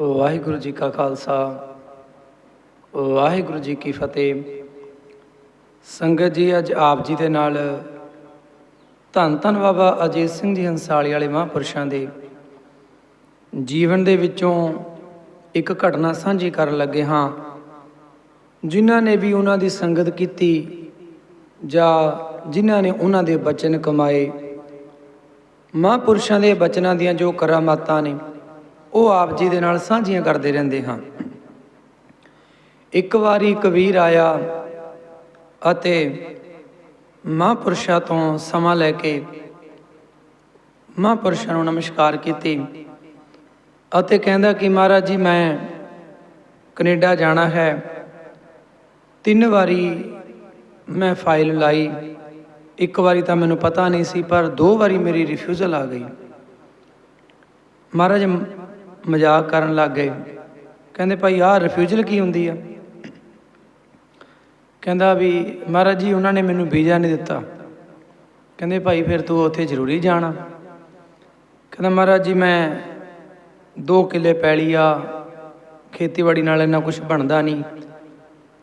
ਵਾਹਿਗੁਰੂ ਜੀ ਕਾ ਖਾਲਸਾ, ਵਾਹਿਗੁਰੂ ਜੀ ਕੀ ਫਤਿਹ। ਸੰਗਤ ਜੀ, ਅੱਜ ਆਪ ਜੀ ਦੇ ਨਾਲ ਧੰਨ ਧੰਨ ਬਾਬਾ ਅਜੀਤ ਸਿੰਘ ਜੀ ਹੰਸਾਲੀ ਵਾਲੇ ਮਹਾਂਪੁਰਸ਼ਾਂ ਦੇ ਜੀਵਨ ਦੇ ਵਿੱਚੋਂ ਇੱਕ ਘਟਨਾ ਸਾਂਝੀ ਕਰਨ ਲੱਗੇ ਹਾਂ, ਜਿਨ੍ਹਾਂ ਨੇ ਵੀ ਉਹਨਾਂ ਦੀ ਸੰਗਤ ਕੀਤੀ ਜਾਂ ਜਿਨ੍ਹਾਂ ਨੇ ਉਹਨਾਂ ਦੇ ਬਚਨ ਕਮਾਏ। ਮਹਾਂਪੁਰਸ਼ਾਂ ਦੇ ਬਚਨਾਂ ਦੀਆਂ ਜੋ ਕਰਾਮਾਤਾਂ ਨੇ ਉਹ ਆਪ ਜੀ ਦੇ ਨਾਲ ਸਾਂਝੀਆਂ ਕਰਦੇ ਰਹਿੰਦੇ ਹਾਂ। ਇੱਕ ਵਾਰੀ ਕਬੀਰ ਆਇਆ ਅਤੇ ਮਹਾਂਪੁਰਸ਼ਾਂ ਤੋਂ ਸਮਾਂ ਲੈ ਕੇ ਮਹਾਂਪੁਰਸ਼ਾਂ ਨੂੰ ਨਮਸਕਾਰ ਕੀਤੀ ਅਤੇ ਕਹਿੰਦਾ ਕਿ ਮਹਾਰਾਜ ਜੀ, ਮੈਂ ਕੈਨੇਡਾ ਜਾਣਾ ਹੈ। ਤਿੰਨ ਵਾਰੀ ਮੈਂ ਫਾਈਲ ਲਾਈ। ਇੱਕ ਵਾਰੀ ਤਾਂ ਮੈਨੂੰ ਪਤਾ ਨਹੀਂ ਸੀ, ਪਰ ਦੋ ਵਾਰੀ ਮੇਰੀ ਰਿਫਿਊਜ਼ਲ ਆ ਗਈ। ਮਹਾਰਾਜ ਮਜ਼ਾਕ ਕਰਨ ਲੱਗ ਗਏ। ਕਹਿੰਦੇ, ਭਾਈ, ਆਹ ਰਿਫਿਊਜ਼ਲ ਕੀ ਹੁੰਦੀ ਆ? ਕਹਿੰਦਾ ਵੀ, ਮਹਾਰਾਜ ਜੀ, ਉਹਨਾਂ ਨੇ ਮੈਨੂੰ ਵੀਜ਼ਾ ਨਹੀਂ ਦਿੱਤਾ। ਕਹਿੰਦੇ, ਭਾਈ, ਫਿਰ ਤੂੰ ਉੱਥੇ ਜ਼ਰੂਰੀ ਜਾਣਾ। ਕਹਿੰਦਾ, ਮਹਾਰਾਜ ਜੀ, ਮੈਂ 2 ਕਿੱਲੇ ਪੈਲੀ ਆ, ਖੇਤੀਬਾੜੀ ਨਾਲ ਇੰਨਾ ਕੁਝ ਬਣਦਾ ਨਹੀਂ।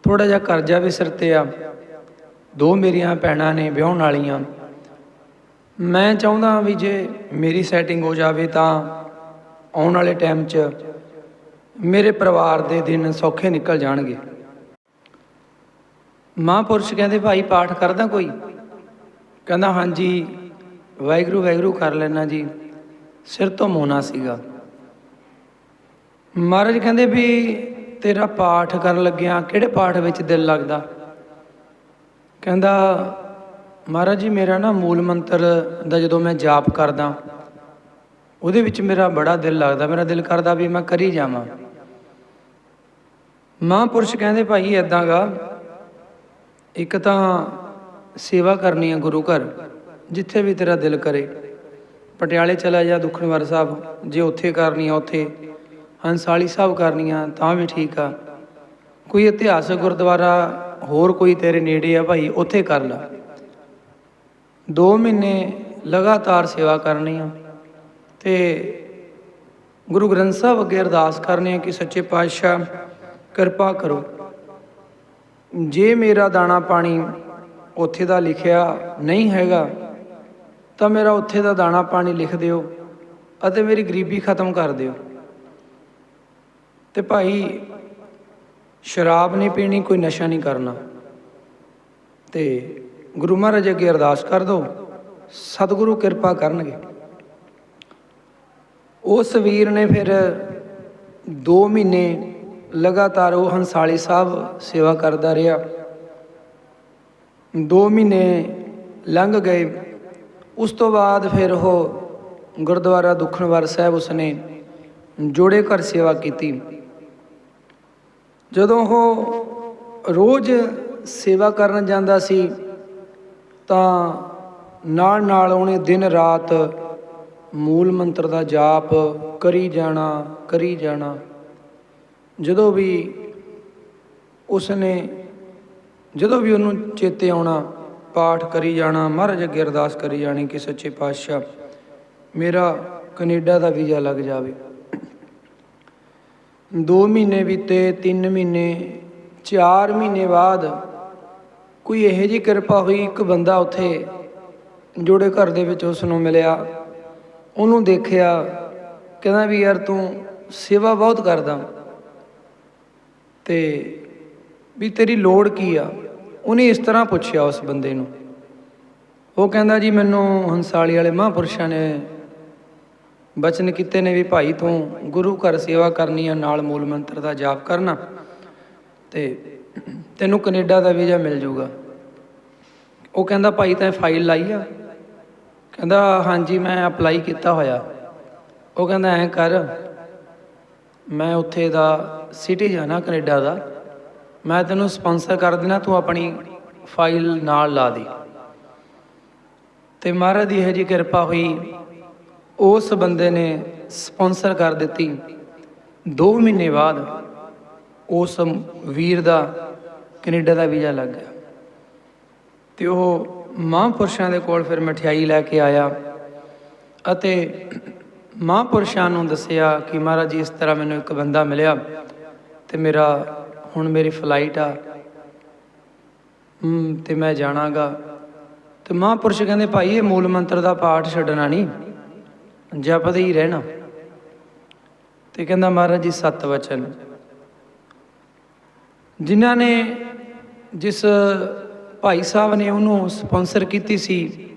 ਥੋੜਾ ਜਿਹਾ ਕਰਜ਼ਾ ਵੀ ਸਿਰ ਤੇ ਆ। ਦੋ ਮੇਰੀਆਂ ਭੈਣਾਂ ਨੇ ਵਿਆਹਣ ਵਾਲੀਆਂ। ਮੈਂ ਚਾਹੁੰਦਾ ਵੀ ਜੇ ਮੇਰੀ ਸੈਟਿੰਗ ਹੋ ਜਾਵੇ ਤਾਂ ਆਉਣ ਵਾਲੇ ਟਾਈਮ 'ਚ ਮੇਰੇ ਪਰਿਵਾਰ ਦੇ ਦਿਨ ਸੌਖੇ ਨਿਕਲ ਜਾਣਗੇ। ਮਹਾਂਪੁਰਸ਼ ਕਹਿੰਦੇ, ਭਾਈ, ਪਾਠ ਕਰਦਾ ਕੋਈ? ਕਹਿੰਦਾ, ਹਾਂਜੀ, ਵਾਹਿਗੁਰੂ ਵਾਹਿਗੁਰੂ ਕਰ ਲੈਣਾ ਜੀ। ਸਿਰ ਤੋਂ ਮੋਨਾ ਸੀਗਾ। ਮਹਾਰਾਜ ਕਹਿੰਦੇ ਵੀ, ਤੇਰਾ ਪਾਠ ਕਰਨ ਲੱਗਿਆ ਕਿਹੜੇ ਪਾਠ ਵਿੱਚ ਦਿਲ ਲੱਗਦਾ? ਕਹਿੰਦਾ, ਮਹਾਰਾਜ ਜੀ, ਮੇਰਾ ਨਾ ਮੂਲ ਮੰਤਰ ਦਾ ਜਦੋਂ ਮੈਂ ਜਾਪ ਕਰਦਾ ਉਹਦੇ ਵਿੱਚ ਮੇਰਾ ਬੜਾ ਦਿਲ ਲੱਗਦਾ, ਮੇਰਾ ਦਿਲ ਕਰਦਾ ਵੀ ਮੈਂ ਕਰੀ ਜਾਵਾਂ। ਮਹਾਂਪੁਰਸ਼ ਕਹਿੰਦੇ ਭਾਈ ਏਦਾਂ ਗਾ, ਇੱਕ ਤਾਂ ਸੇਵਾ ਕਰਨੀ ਹੈ ਗੁਰੂ ਘਰ, ਜਿੱਥੇ ਵੀ ਤੇਰਾ ਦਿਲ ਕਰੇ। ਪਟਿਆਲੇ ਚਲਾ ਜਾ ਦੁਖਨਵਾਰ ਸਾਹਿਬ, ਜੇ ਉੱਥੇ ਕਰਨੀ ਆ ਉੱਥੇ। ਹੰਸਾਲੀ ਸਾਹਿਬ ਕਰਨੀ ਆ ਤਾਂ ਵੀ ਠੀਕ ਆ। ਕੋਈ ਇਤਿਹਾਸਕ ਗੁਰਦੁਆਰਾ ਹੋਰ ਕੋਈ ਤੇਰੇ ਨੇੜੇ ਆ ਭਾਈ, ਉੱਥੇ ਕਰ ਲੈ। 2 ਮਹੀਨੇ ਲਗਾਤਾਰ ਸੇਵਾ ਕਰਨੀ ਆ। ਤੇ ਗੁਰੂ ਗ੍ਰੰਥ ਸਾਹਿਬ ਅੱਗੇ ਅਰਦਾਸ ਕਰਨੇ ਆ ਕਿ ਸੱਚੇ ਪਾਤਸ਼ਾਹ ਕਿਰਪਾ ਕਰੋ। ਜੇ ਮੇਰਾ ਦਾਣਾ ਪਾਣੀ ਉੱਥੇ ਦਾ ਲਿਖਿਆ ਨਹੀਂ ਹੈਗਾ, ਤਾਂ ਮੇਰਾ ਉੱਥੇ ਦਾ ਦਾਣਾ ਪਾਣੀ ਲਿਖ ਦਿਓ ਅਤੇ ਮੇਰੀ ਗਰੀਬੀ ਖਤਮ ਕਰ ਦਿਓ। ਤੇ ਭਾਈ, ਸ਼ਰਾਬ ਨਹੀਂ ਪੀਣੀ, ਕੋਈ ਨਸ਼ਾ ਨਹੀਂ ਕਰਨਾ। ਤੇ ਗੁਰੂ ਮਹਾਰਾਜ ਅੱਗੇ ਅਰਦਾਸ ਕਰ ਦੋ ਸਤਿਗੁਰੂ ਕਿਰਪਾ ਕਰਨਗੇ। ਉਸ ਵੀਰ ਨੇ ਫਿਰ 2 ਮਹੀਨੇ ਲਗਾਤਾਰ ਉਹ ਹੰਸਾਲੀ ਸਾਹਿਬ ਸੇਵਾ ਕਰਦਾ ਰਿਹਾ। 2 ਮਹੀਨੇ ਲੰਘ ਗਏ। ਉਸ ਤੋਂ ਬਾਅਦ ਫਿਰ ਉਹ ਗੁਰਦੁਆਰਾ ਦੁਖਨਵਾਰ ਸਾਹਿਬ ਉਸਨੇ ਜੋੜੇ ਘਰ ਸੇਵਾ ਕੀਤੀ। ਜਦੋਂ ਉਹ ਰੋਜ਼ ਸੇਵਾ ਕਰਨ ਜਾਂਦਾ ਸੀ ਤਾਂ ਨਾਲ ਨਾਲ ਉਹਨੇ ਦਿਨ ਰਾਤ ਮੂਲ ਮੰਤਰ ਦਾ ਜਾਪ ਕਰੀ ਜਾਣਾ ਕਰੀ ਜਾਣਾ। ਜਦੋਂ ਵੀ ਉਸਨੇ, ਜਦੋਂ ਵੀ ਉਹਨੂੰ ਚੇਤੇ ਆਉਣਾ, ਪਾਠ ਕਰੀ ਜਾਣਾ, ਮਹਾਰਾਜ ਅੱਗੇ ਅਰਦਾਸ ਕਰੀ ਜਾਣੀ ਕਿ ਸੱਚੇ ਪਾਤਸ਼ਾਹ, ਮੇਰਾ ਕੈਨੇਡਾ ਦਾ ਵੀਜ਼ਾ ਲੱਗ ਜਾਵੇ। 2 ਮਹੀਨੇ ਬੀਤੇ 3 ਮਹੀਨੇ 4 ਮਹੀਨੇ ਬਾਅਦ ਕੋਈ ਇਹੋ ਜਿਹੀ ਕਿਰਪਾ ਹੋਈ, ਇੱਕ ਬੰਦਾ ਉੱਥੇ ਜੋੜੇ ਘਰ ਦੇ ਵਿੱਚ ਉਸ ਨੂੰ ਮਿਲਿਆ। ਉਹਨੂੰ ਦੇਖਿਆ, ਕਹਿੰਦਾ ਵੀ ਯਾਰ ਤੂੰ ਸੇਵਾ ਬਹੁਤ ਕਰਦਾ। ਤੇ ਵੀ ਤੇਰੀ ਲੋੜ ਕੀ ਆ? ਉਹਨੇ ਇਸ ਤਰ੍ਹਾਂ ਪੁੱਛਿਆ ਉਸ ਬੰਦੇ ਨੂੰ। ਉਹ ਕਹਿੰਦਾ ਜੀ ਮੈਨੂੰ ਹੰਸਾਲੀ ਵਾਲੇ ਮਹਾਂਪੁਰਸ਼ਾਂ ਨੇ ਬਚਨ ਕੀਤੇ ਨੇ ਵੀ ਭਾਈ ਤੂੰ ਗੁਰੂ ਘਰ ਸੇਵਾ ਕਰਨੀ ਆ, ਨਾਲ ਮੂਲ ਮੰਤਰ ਦਾ ਜਾਪ ਕਰਨਾ। ਤੇ ਤੈਨੂੰ ਕੈਨੇਡਾ ਦਾ ਵੀਜ਼ਾ ਮਿਲ ਜਾਊਗਾ। ਉਹ ਕਹਿੰਦਾ ਭਾਈ ਤੈਂ ਫਾਈਲ ਲਾਈ ਆ? ਕਹਿੰਦਾ, ਹਾਂਜੀ, ਮੈਂ ਅਪਲਾਈ ਕੀਤਾ ਹੋਇਆ। ਉਹ ਕਹਿੰਦਾ, ਐਂ ਕਰ, ਮੈਂ ਉੱਥੇ ਦਾ ਸਿਟੀ ਜਾਣਾ ਕੈਨੇਡਾ ਦਾ। ਮੈਂ ਤੈਨੂੰ ਸਪਾਂਸਰ ਕਰ ਦੇਣਾ, ਤੂੰ ਆਪਣੀ ਫਾਈਲ ਨਾਲ ਲਾ ਦੇ। ਤੇ ਮਹਾਰਾਜ ਦੀ ਇਹ ਜੀ ਕਿਰਪਾ ਹੋਈ। ਉਸ ਬੰਦੇ ਨੇ ਸਪਾਂਸਰ ਕਰ ਦਿੱਤੀ। 2 ਮਹੀਨੇ ਬਾਅਦ ਉਸ ਵੀਰ ਦਾ ਕੈਨੇਡਾ ਦਾ ਵੀਜ਼ਾ ਲੱਗ ਗਿਆ। ਤੇ ਉਹ ਮਹਾਂਪੁਰਸ਼ਾਂ ਦੇ ਕੋਲ ਫਿਰ ਮਠਿਆਈ ਲੈ ਕੇ ਆਇਆ ਅਤੇ ਮਹਾਂਪੁਰਸ਼ਾਂ ਨੂੰ ਦੱਸਿਆ ਕਿ ਮਹਾਰਾਜ ਜੀ ਇਸ ਤਰ੍ਹਾਂ ਮੈਨੂੰ ਇੱਕ ਬੰਦਾ ਮਿਲਿਆ ਤੇ ਮੇਰਾ ਹੁਣ ਮੇਰੀ ਫਲਾਈਟ ਆ। ਹਮ, ਤੇ ਮੈਂ ਜਾਣਾਗਾ। ਤੇ ਮਹਾਂਪੁਰਸ਼ ਕਹਿੰਦੇ ਭਾਈ ਇਹ ਮੂਲ ਮੰਤਰ ਦਾ ਪਾਠ ਛੱਡਣਾ ਨਹੀਂ। ਜਪਦੇ ਹੀ ਰਹਿਣਾ। ਤੇ ਕਹਿੰਦਾ ਮਹਾਰਾਜ ਜੀ ਸਤ ਵਚਨ। ਜਿਨ੍ਹਾਂ ਨੇ ਜਿਸ ਭਾਈ ਸਾਹਿਬ ਨੇ ਉਹਨੂੰ ਸਪਾਂਸਰ ਕੀਤੀ ਸੀ।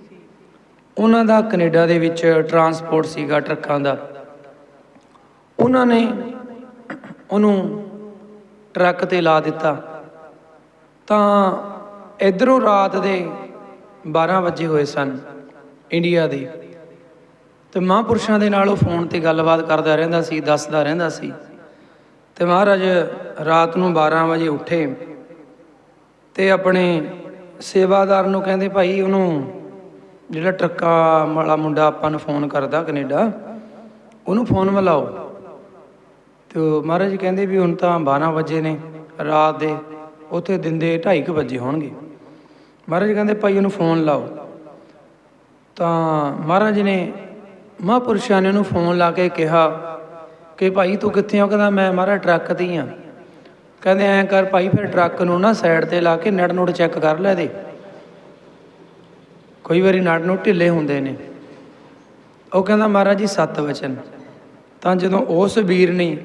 ਉਹਨਾਂ ਦਾ ਕੈਨੇਡਾ ਦੇ ਵਿੱਚ ਟਰਾਂਸਪੋਰਟ ਸੀਗਾ ਟਰੱਕਾਂ ਦਾ। ਉਹਨਾਂ ਨੇ ਉਹਨੂੰ ਟਰੱਕ ਤੇ ਲਾ ਦਿੱਤਾ। ਤਾਂ ਇਧਰੋਂ ਰਾਤ ਦੇ 12 ਵਜੇ ਹੋਏ ਸਨ ਇੰਡੀਆ ਦੇ। ਤੇ ਮਹਾਂਪੁਰਸ਼ਾਂ ਦੇ ਨਾਲ ਉਹ ਫੋਨ ਤੇ ਗੱਲਬਾਤ ਕਰਦਾ ਰਹਿੰਦਾ ਸੀ, ਦੱਸਦਾ ਰਹਿੰਦਾ ਸੀ। ਤੇ ਮਹਾਰਾਜ ਰਾਤ ਨੂੰ 12 ਵਜੇ ਉੱਠੇ ਤੇ ਆਪਣੇ ਸੇਵਾਦਾਰ ਨੂੰ ਕਹਿੰਦੇ ਭਾਈ ਉਹਨੂੰ ਜਿਹੜਾ ਟਰੱਕਾਂ ਵਾਲਾ ਮੁੰਡਾ ਆਪਾਂ ਨੂੰ ਫੋਨ ਕਰਦਾ ਕੈਨੇਡਾ, ਉਹਨੂੰ ਫੋਨ ਮਿਲਾਓ। ਤੇ ਉਹ ਮਹਾਰਾਜ ਜੀ ਕਹਿੰਦੇ ਵੀ ਹੁਣ ਤਾਂ 12 ਵਜੇ ਨੇ, ਰਾਤ ਦੇ, ਉੱਥੇ ਦਿਨ ਦੇ 2:30 ਵਜੇ ਹੋਣਗੇ। ਮਹਾਰਾਜ ਜੀ ਕਹਿੰਦੇ ਭਾਈ ਉਹਨੂੰ ਫੋਨ ਲਾਓ। ਤਾਂ ਮਹਾਰਾਜ ਨੇ ਮਹਾਂਪੁਰਸ਼ਾਂ ਨੇ ਉਹਨੂੰ ਫੋਨ ਲਾ ਕੇ ਕਿਹਾ ਕਿ ਭਾਈ ਤੂੰ ਕਿੱਥੇ ਆ ਕਹਿੰਦਾ ਮੈਂ ਮਹਾਰਾਜ ਟਰੱਕ ਤੇ ਹੀ ਆ ਕਹਿੰਦੇ ਐਂ ਕਰ ਭਾਈ, ਫਿਰ ਟਰੱਕ ਨੂੰ ਨਾ ਸਾਈਡ ਤੇ ਲਾ ਕੇ ਨੜ ਨੋਟ ਚੈੱਕ ਕਰ ਲੈ ਦੇ। ਕਈ ਵਾਰੀ ਨੜ ਨੂੰ ਢਿੱਲੇ ਹੁੰਦੇ ਨੇ। ਉਹ ਕਹਿੰਦਾ, ਮਹਾਰਾਜ ਜੀ, ਸਤ ਵਚਨ। ਤਾਂ ਜਦੋਂ ਉਸ ਵੀਰ ਨੇ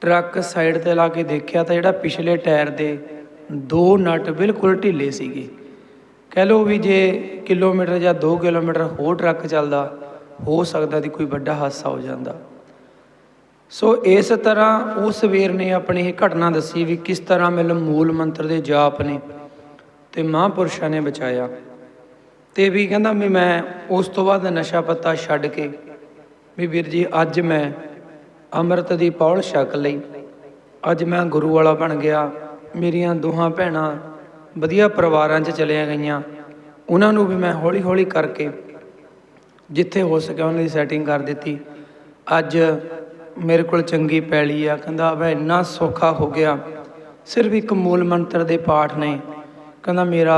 ਟਰੱਕ ਸਾਈਡ ਤੇ ਲਾ ਕੇ ਦੇਖਿਆ ਤਾਂ ਜਿਹੜਾ ਪਿਛਲੇ ਟਾਇਰ ਦੇ ਦੋ ਨਟ ਬਿਲਕੁਲ ਢਿੱਲੇ ਸੀਗੇ। ਕਹਿ ਲਓ ਵੀ ਜੇ ਕਿਲੋਮੀਟਰ ਜਾਂ 2 ਕਿਲੋਮੀਟਰ ਹੋਰ ਟਰੱਕ ਚੱਲਦਾ, ਹੋ ਸਕਦਾ ਦੀ ਕੋਈ ਵੱਡਾ ਹਾਦਸਾ ਹੋ ਜਾਂਦਾ। ਸੋ ਇਸ ਤਰ੍ਹਾਂ ਉਸ ਵੀਰ ਨੇ ਆਪਣੀ ਇਹ ਘਟਨਾ ਦੱਸੀ ਵੀ ਕਿਸ ਤਰ੍ਹਾਂ ਮੈਨੂੰ ਮੂਲ ਮੰਤਰ ਦੇ ਜਾਪ ਨੇ ਤੇ ਮਹਾਂਪੁਰਸ਼ਾਂ ਨੇ ਬਚਾਇਆ। ਤੇ ਵੀ ਕਹਿੰਦਾ ਵੀ ਮੈਂ ਉਸ ਤੋਂ ਬਾਅਦ ਨਸ਼ਾ ਪੱਤਾ ਛੱਡ ਕੇ ਵੀ ਵੀਰ ਜੀ ਅੱਜ ਮੈਂ ਅੰਮ੍ਰਿਤ ਦੀ ਪੌਲ ਛਕ ਲਈ। ਅੱਜ ਮੈਂ ਗੁਰੂ ਵਾਲਾ ਬਣ ਗਿਆ। ਮੇਰੀਆਂ ਦੋਹਾਂ ਭੈਣਾਂ ਵਧੀਆ ਪਰਿਵਾਰਾਂ 'ਚ ਚਲੀਆਂ ਗਈਆਂ। ਉਹਨਾਂ ਨੂੰ ਵੀ ਮੈਂ ਹੌਲੀ ਹੌਲੀ ਕਰਕੇ ਜਿੱਥੇ ਹੋ ਸਕਿਆ ਉਹਨਾਂ ਦੀ ਸੈਟਿੰਗ ਕਰ ਦਿੱਤੀ। ਅੱਜ ਮੇਰੇ ਕੋਲ ਚੰਗੀ ਪੈਲੀ ਆ, ਕਹਿੰਦਾ ਮੈਂ ਇੰਨਾ ਸੌਖਾ ਹੋ ਗਿਆ। ਸਿਰਫ ਇੱਕ ਮੂਲ ਮੰਤਰ ਦੇ ਪਾਠ ਨੇ। ਕਹਿੰਦਾ, ਮੇਰਾ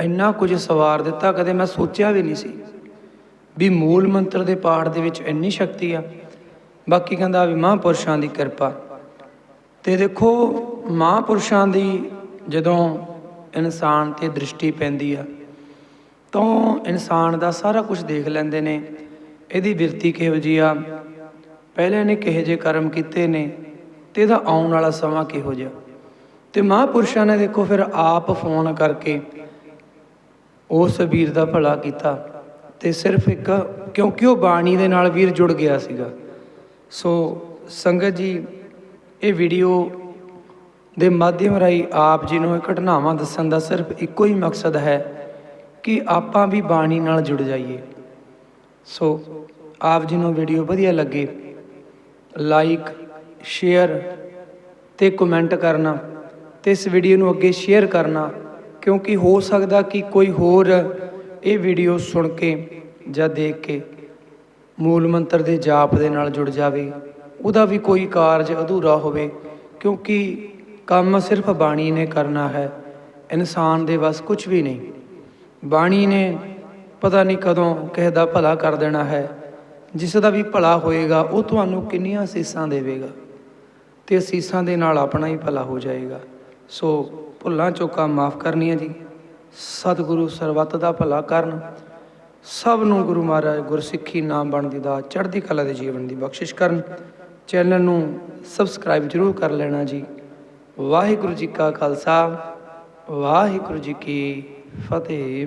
ਇੰਨਾ ਕੁਝ ਸਵਾਰ ਦਿੱਤਾ, ਕਦੇ ਮੈਂ ਸੋਚਿਆ ਵੀ ਨਹੀਂ ਸੀ ਵੀ ਮੂਲ ਮੰਤਰ ਦੇ ਪਾਠ ਦੇ ਵਿੱਚ ਇੰਨੀ ਸ਼ਕਤੀ ਆ। ਬਾਕੀ ਕਹਿੰਦਾ ਵੀ ਮਹਾਂਪੁਰਸ਼ਾਂ ਦੀ ਕਿਰਪਾ। ਤੇ ਦੇਖੋ, ਮਹਾਂਪੁਰਸ਼ਾਂ ਦੀ ਜਦੋਂ ਇਨਸਾਨ ਤੇ ਦ੍ਰਿਸ਼ਟੀ ਪੈਂਦੀ ਆ, ਤਾਂ ਇਨਸਾਨ ਦਾ ਸਾਰਾ ਕੁਝ ਦੇਖ ਲੈਂਦੇ ਨੇ। ਇਹਦੀ ਬਿਰਤੀ ਕਿਹੋ ਜੀ ਆ? ਪਹਿਲੇ ਨੇ ਕਿਹੋ ਜਿਹੇ ਕਰਮ ਕੀਤੇ ਨੇ ਤੇ ਇਹਦਾ ਆਉਣ ਵਾਲਾ ਸਮਾਂ ਕਿਹੋ ਜਿਹਾ? ਤੇ ਮਹਾਂਪੁਰਸ਼ਾਂ ਨੇ ਦੇਖੋ ਫਿਰ ਆਪ ਫੋਨ ਕਰਕੇ ਉਸ ਵੀਰ ਦਾ ਭਲਾ ਕੀਤਾ ਤੇ ਸਿਰਫ ਇੱਕ, ਕਿਉਂਕਿ ਉਹ ਬਾਣੀ ਦੇ ਨਾਲ ਵੀਰ ਜੁੜ ਗਿਆ ਸੀਗਾ। ਸੋ ਸੰਗਤ ਜੀ, ਇਹ ਵੀਡੀਓ ਦੇ ਮਾਧਿਅਮ ਰਾਹੀਂ ਆਪ ਜੀ ਨੂੰ ਇਹ ਘਟਨਾਵਾਂ ਦੱਸਣ ਦਾ ਸਿਰਫ ਇੱਕੋ ਹੀ ਮਕਸਦ ਹੈ ਕਿ ਆਪਾਂ ਵੀ ਬਾਣੀ ਨਾਲ ਜੁੜ ਜਾਈਏ। ਸੋ ਆਪ ਜੀ ਨੂੰ ਵੀਡੀਓ ਵਧੀਆ ਲੱਗੇ। ਲਾਈਕ ਸ਼ੇਅਰ ਤੇ ਕਮੈਂਟ ਕਰਨਾ ਤੇ ਇਸ ਵੀਡੀਓ ਨੂੰ ਅੱਗੇ ਸ਼ੇਅਰ ਕਰਨਾ ਕਿਉਂਕਿ ਹੋ ਸਕਦਾ ਕਿ ਕੋਈ ਹੋਰ ਇਹ ਵੀਡੀਓ ਸੁਣ ਕੇ ਜਾਂ ਦੇਖ ਕੇ ਮੂਲ ਮੰਤਰ ਦੇ ਜਾਪ ਦੇ ਨਾਲ ਜੁੜ ਜਾਵੇ। ਉਹਦਾ ਵੀ ਕੋਈ ਕਾਰਜ ਅਧੂਰਾ ਹੋਵੇ ਕਿਉਂਕਿ ਕੰਮ ਸਿਰਫ ਬਾਣੀ ਨੇ ਕਰਨਾ ਹੈ। ਇਨਸਾਨ ਦੇ ਵੱਸ ਕੁਝ ਵੀ ਨਹੀਂ। ਬਾਣੀ ਨੇ ਪਤਾ ਨਹੀਂ ਕਦੋਂ ਕਿਸੇ ਦਾ ਭਲਾ ਕਰ ਦੇਣਾ ਹੈ। ਜਿਸ ਦਾ ਵੀ ਭਲਾ ਹੋਏਗਾ, ਉਹ ਤੁਹਾਨੂੰ ਕਿੰਨੀਆਂ ਅਸੀਸਾਂ ਦੇਵੇਗਾ ਤੇ ਅਸੀਸਾਂ ਦੇ ਨਾਲ ਆਪਣਾ ਹੀ ਭਲਾ ਹੋ ਜਾਏਗਾ। ਸੋ ਭੁੱਲਾਂ ਚੋਕਾਂ ਮਾਫ ਕਰਨੀਆਂ ਜੀ। ਸਤਿਗੁਰੂ ਸਰਬੱਤ ਦਾ ਭਲਾ ਕਰਨ। ਸਭ ਨੂੰ ਗੁਰੂ ਮਹਾਰਾਜ ਗੁਰਸਿੱਖੀ ਨਾਮ ਬਣਦੀ ਦਾ ਚੜ੍ਹਦੀ ਕਲਾ ਦੇ ਜੀਵਨ ਦੀ ਬਖਸ਼ਿਸ਼ ਕਰਨ। ਚੈਨਲ ਨੂੰ ਸਬਸਕ੍ਰਾਈਬ ਜ਼ਰੂਰ ਕਰ ਲੈਣਾ ਜੀ। ਵਾਹਿਗੁਰੂ ਜੀ ਕਾ ਖਾਲਸਾ, ਵਾਹਿਗੁਰੂ ਜੀ ਕੀ ਫਤਿਹ।